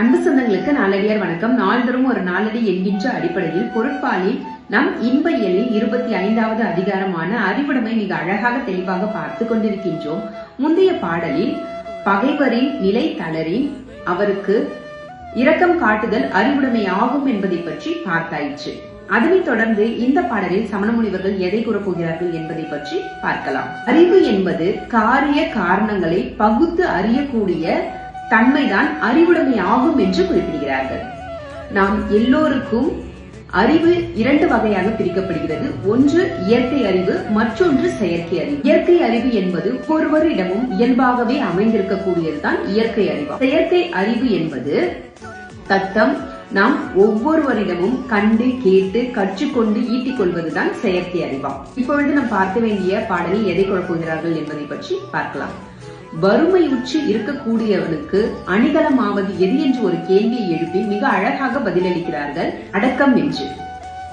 அன்பு சொந்தங்களுக்கு நாளடியார் வணக்கம். நாள்தோறும் ஒரு நாளடி என்கின்ற அடிப்படையில் பொருட்பாலில் நம் இன்பயலில் இருபத்தி ஐந்தாவது அதிகாரமான அறிவுடைமை மிக அழகாக தெளிவாக பார்த்து கொண்டிருக்கின்றோம். முந்தைய பாடலில் பகைவரின் நிலை தளரின் அவருக்கு இரக்கம் காட்டுதல் அறிவுடைமை ஆகும் என்பதை பற்றி பார்த்தாயிற்று. அதனைத் தொடர்ந்து இந்த பாடலில் சமணமுனிவர்கள் எதை கூறப் போகிறார்கள் என்பதை பற்றி பார்க்கலாம். அறிவு என்பது காரிய காரணங்களை பகுத்து அறியக்கூடிய தன்மைதான் அறிவுடைமை ஆகும் என்று குறிப்பிடுகிறார்கள். நாம் எல்லோருக்கும் அறிவு இரண்டு வகையாக பிரிக்கப்படுகிறது. ஒன்று இயற்கை அறிவு மற்றொன்று செயற்கை அறிவு. இயற்கை அறிவு என்பது ஒருவரிடமும் இயல்பாகவே அமைந்திருக்கக்கூடியதுதான் இயற்கை அறிவு. செயற்கை அறிவு என்பது தத்தம் நாம் ஒவ்வொருவரிடமும் கண்டு கேட்டு கற்றுக்கொண்டு ஈட்டிக் கொள்வதுதான் செயற்கை அறிவாம் இப்பொழுது நாம் பார்க்க வேண்டிய பாடலில் எதை குழப்புகிறார்கள் என்பதை பற்றி பார்க்கலாம். வறுமை உச்சி இருக்கக்கூடியவனுக்கு அணிகலமாவது எது என்று ஒரு கேள்வியை எழுப்பி மிக அழகாக பதிலளிக்கிறார்கள் அடக்கம் என்று.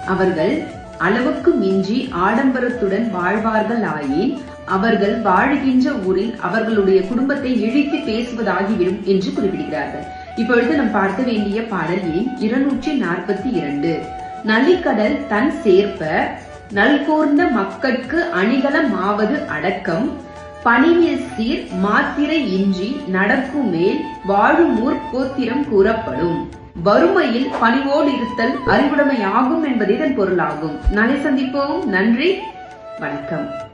அவர்கள் அளவுக்கு மிஞ்சி ஆடம்பரத்துடன் வாழ்வார்கள் ஆயின் அவர்கள் வாழ்கின்ற ஊரில் அவர்களுடைய குடும்பத்தை இழித்து பேசுவதாகிவிடும் என்று குறிப்பிடுகிறார்கள். இப்பொழுது நாம் பார்க்க வேண்டிய பாடல் எண் இருநூற்றி நாற்பத்தி இரண்டு நலிக்கடல் தன் சேர்ப்ப நல்கோர்ந்த மக்கட்கு அணிகலமாவது அடக்கம் பணிவில் சீர் மாத்திரை இன்றி நடக்கும் மேல் வாழும் ஊர் கோத்திரம் கூறப்படும். வறுமையில் பணிவோடு இருத்தல் அறிவுடைமையாகும் என்பதே இதன் பொருளாகும். நாளை சந்திப்போம். நன்றி. வணக்கம்.